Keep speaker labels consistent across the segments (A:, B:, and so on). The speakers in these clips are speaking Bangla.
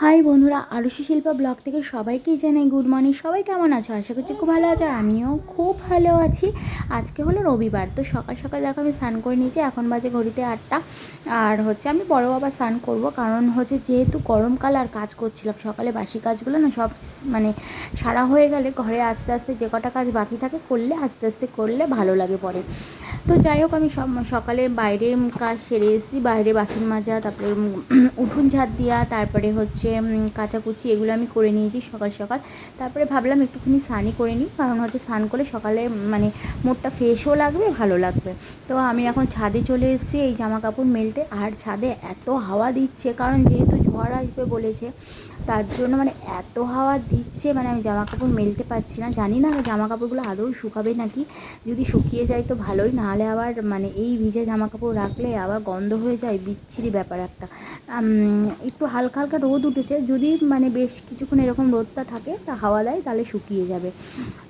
A: হাই বন্ধুরা আরুষি শিল্প ব্লগ থেকে সবাইকেই জানাই গুড মর্নিং সবাই কেমন আছো? আশা করছি খুব ভালো আছে আমিও খুব ভালো আছি। আজকে হলো রবিবার, তো সকাল সকাল দেখো আমি স্নান করে নিয়েছি, এখন বাজে ঘড়িতে আটটা। আর হচ্ছে আমি বড় বাবা স্নান করব, কারণ হচ্ছে যেহেতু গরমকাল আর কাজ করছিলাম, সকালে বাসি কাজগুলো না সব মানে সারা হয়ে গেলে ঘরে আস্তে আস্তে যে কটা কাজ বাকি থাকে, করলে আস্তে আস্তে করলে ভালো লাগে পরে। তো যাই হোক, আমি সকালে বাইরে কাজ সেরে এসেছি। বাইরে বাসন মাজা, তারপরে উঠুন ঝাড় দেওয়া তারপরে হচ্ছে কাচাকুচি এগুলো আমি করে নিয়েছি সকাল সকাল। তারপরে ভাবলাম একটুখানি স্নানই করে নিই, কারণ হচ্ছে স্নান করলে সকালে মানে মুডটা ফ্রেশও লাগবে, ভালো লাগবে। তো আমি এখন ছাদে চলে এসেছি, এই জামা কাপড় মেলতে। আর ছাদে এত হাওয়া দিচ্ছে, কারণ যেহেতু ঝড় আসবে বলেছে। তার জন্য মানে এত হাওয়া দিচ্ছে মানে আমি জামা কাপড় মেলতে পারছি না। জানি না জামা কাপড়গুলো আদৌ শুকাবে নাকি। যদি শুকিয়ে যায় তো ভালোই, নাহলে আবার মানে এই ভিজে জামা কাপড় রাখলে আবার গন্ধ হয়ে যায়। বিচ্ছিরি ব্যাপার একটা। একটু হালকা হালকা রোদ উঠেছে। যদি মানে বেশ কিছুক্ষণ এরকম রোদটা থাকে, তা হাওয়া দেয়, তাহলে শুকিয়ে যাবে।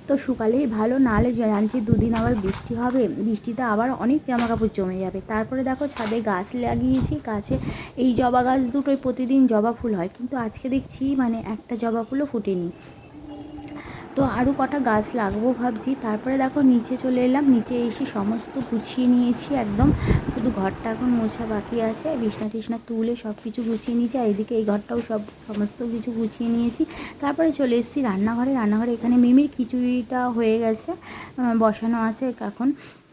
A: তো শুকালেই ভালো, নাহলে জানছি দুদিন আবার বৃষ্টি হবে। বৃষ্টিতে আবার অনেক জামা কাপড় জমে যাবে। তারপরে দেখো ছাদে গাছ লাগিয়েছি। গাছে এই জবা গাছ দুটোই প্রতিদিন জবা ফুল হয়, কিন্তু আজকে দেখছি মানে একটা জবা ফুলও ফুটেনি। তো আরও কটা গাছ লাগবো ভাবছি, তারপরে দেখো নিচে চলে এলাম, নিচে এসে সমস্ত গুছিয়ে নিয়েছি একদম। শুধু ঘরটা এখন মোছা বাকি আছে, বিছনা টিছনা তুলে সব কিছু গুছিয়ে নিয়েছি, আর এদিকে এই ঘরটাও সব সমস্ত কিছু গুছিয়ে নিয়েছি। তারপরে চলে এসেছি রান্নাঘরে রান্নাঘরে এখানে মিমির খিচুড়িটা হয়ে গেছে বসানো আছে এখন।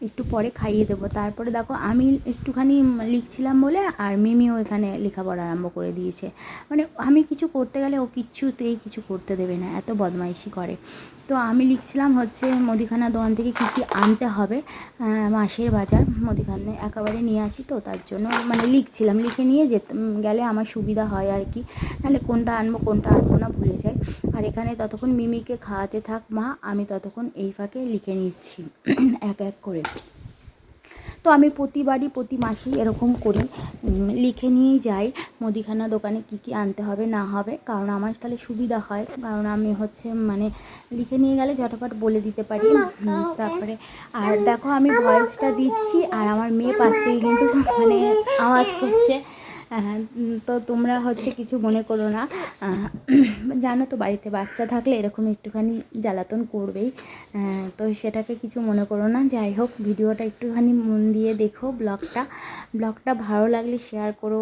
A: একটু পরে খাইয়ে দেবো। তারপরে দেখো আমি একটুখানি লিখছিলাম বলে আর মিমিও এখানে লেখাপড়া আরম্ভ করে দিয়েছে। মানে আমি কিছু করতে গেলে ও কিচ্ছুতেই কিছু করতে দেবে না, এত বদমাইশি করে। তো আমি লিখছিলাম হচ্ছে মুদিখানা দোকান থেকে কী কী আনতে হবে মাসের বাজার মুদিখানা একেবারে নিয়ে আসি তো, তার জন্য মানে লিখছিলাম। লিখে নিয়ে যেতে গেলে আমার সুবিধা হয় আর কি। নাহলে কোনটা আনব কোনটা আনব না ভুলে যাই। আর এখানে ততক্ষণ মিমিকে খাওয়াতে থাক মা, আমি ততক্ষণ এই ফাঁকে লিখে নিচ্ছি, এক এক করে। তো আমি প্রতিবারই, প্রতি মাসেই এরকম করি। লিখে নিয়েই যাই, মুদিখানা দোকানে কি কি আনতে হবে, না হবে, কারণ আমার তাহলে সুবিধা হয়। কারণ আমি হচ্ছে মানে লিখে নিয়ে গেলে ঝটপট বলে দিতে পারি। তারপরে, আর দেখো আমি ভয়েসটা দিচ্ছি, আর আমার মেয়ে পাশ থেকে কিন্তু মানে আওয়াজ করছে। তো তোমরা হচ্ছে কিছু মনে করো না। জানো তো বাড়িতে বাচ্চা থাকলে এরকম একটুখানি জ্বালাতন করবেই। তো সেটাকে কিছু মনে করো না। যাই হোক, ভিডিওটা একটুখানি মন দিয়ে দেখো ব্লগটা। ব্লগটা ভালো লাগলে শেয়ার করো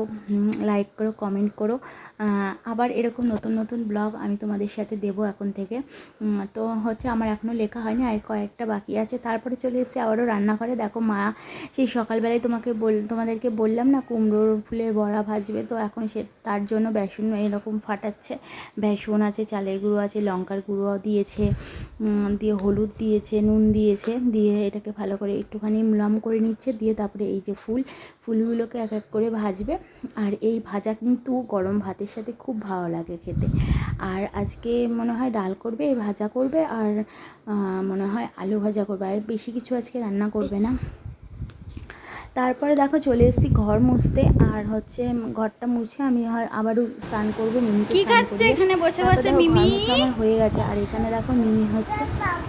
A: লাইক করো কমেন্ট করো। আবার এরকম নতুন নতুন ব্লগ আমি তোমাদের সাথে দেবো এখন থেকে। তো হচ্ছে আমার এখনও লেখা হয়নি, আর কয়েকটা বাকি আছে। তারপরে চলে এসেছি আবারও রান্না রান্নাঘরে। দেখো মা, সেই সকালবেলায় তোমাকে বল তোমাদেরকে বললাম না, কুমড়োর ফুলের বড়া ভাজবে, তো এখন সে তার জন্য বেসন এরকম ফাটাচ্ছে। বেসন আছে, চালের গুঁড়ো আছে, লঙ্কার গুঁড়ো দিয়েছে দিয়ে হলুদ দিয়েছে, নুন দিয়েছে, দিয়ে এটাকে ভালো করে একটুখানি ম্লাম করে নিচ্ছে, দিয়ে তারপরে এই যে ফুল, ফুলগুলোকে এক এক করে ভাজবে। আর এই ভাজা কিন্তু গরম ভাতের সাথে খুব ভালো লাগে খেতে। আর আজকে মনে হয় ডাল করবে, এই ভাজা করবে, আর মনে হয় আলু ভাজা করবে। আর বেশি কিছু আজকে রান্না করবে না। তারপরে দেখো চলে এসেছি ঘর মুছতে আর হচ্ছে ঘরটা মুছে আমি আবারও স্নান করব মিমিকে
B: কি
A: স্নান
B: খাচ্ছে এখানে বসে বসে মিমি?
A: আমার হয়ে গেছে আর এখানে দেখো মিমি হচ্ছে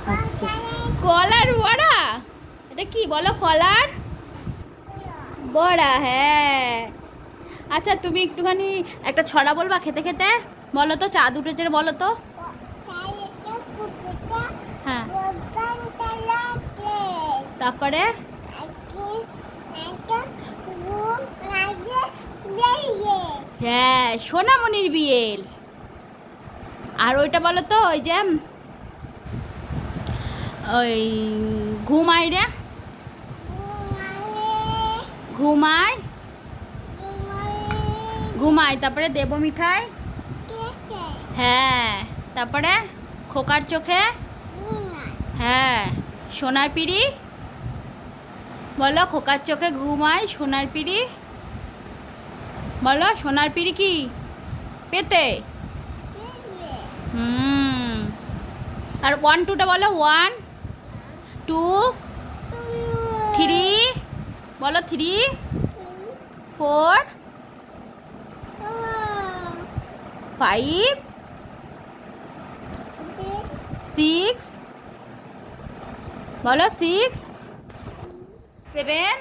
A: খাচ্ছে।
B: কলার বড়া? এটা কি বলো কলার? বড়া হ্যাঁ। আচ্ছা তুমি একটুখানি একটা ছড়া বলবা খেতে খেতে? বলো তো চাঁদ উঠেছে বলো তো। হ্যাঁ। তারপরে? হ্যাঁ সোনামণির বিয়েল। আর ওইটা বলো তো, ওই যে, ওই ঘুমাই রে। ঘুমাই ঘুমাই তারপরে দেব মিঠাই। হ্যাঁ তারপরে খোকার চোখে। হ্যাঁ সোনার পিড়ি। বলো, খোকার চোখে ঘুমাই সোনার পিড়ি। বলো, সোনার পিড়ি কি? পেতে? আর ওয়ান টুটা বলো ওয়ান টু থ্রি বলো থ্রি ফোর ফাইভ সিক্স বলো সিক্স সেভেন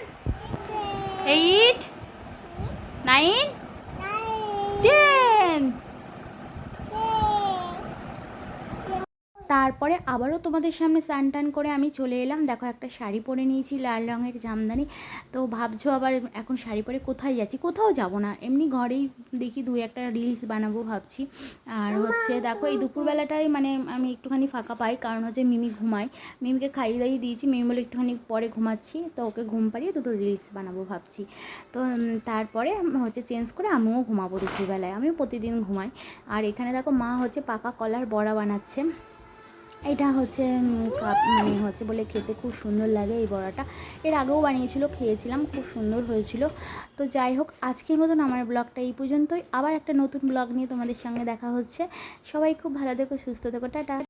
B: এইট নাইন
A: তারপরে আবারও তোমাদের সামনে স্নান টান করে আমি চলে এলাম। দেখো একটা শাড়ি পরে নিয়েছি, লাল রঙের জামদানি। তো ভাবছ আবার এখন শাড়ি পরে কোথায় যাচ্ছি? কোথাও যাব না। এমনি ঘরেই দেখি দু একটা রিলস বানাবো ভাবছি। আর হচ্ছে দেখো এই দুপুরবেলাটাই মানে আমি একটুখানি ফাঁকা পাই, কারণ হচ্ছে মিমি ঘুমায়। মিমিকে খাইয়ে দাইয়ে দিয়েছি, মিমি বলে একটুখানি পরে ঘুমাচ্ছি। তো ওকে ঘুম পাড়িয়ে দুটো রিলস বানাবো ভাবছি। তো তারপরে হচ্ছে চেঞ্জ করে আমিও ঘুমাবো দুপুরবেলায়। আমিও প্রতিদিন ঘুমাই। আর এখানে দেখো মা হচ্ছে পাকা কলার বড়া বানাচ্ছে। এটা হচ্ছে কাপ- মানে হচ্ছে বলে খেতে খুব সুন্দর লাগে এই বড়াটা। এর আগেও বানিয়েছিল, খেয়েছিলাম, খুব সুন্দর হয়েছিল। তো যাই হোক, আজকের মতন আমার ব্লগটা এই পর্যন্তই। আবার একটা নতুন ব্লগ নিয়ে তোমাদের সঙ্গে দেখা হচ্ছে। সবাই খুব ভালো থেকো, সুস্থ থেকো, টাটা।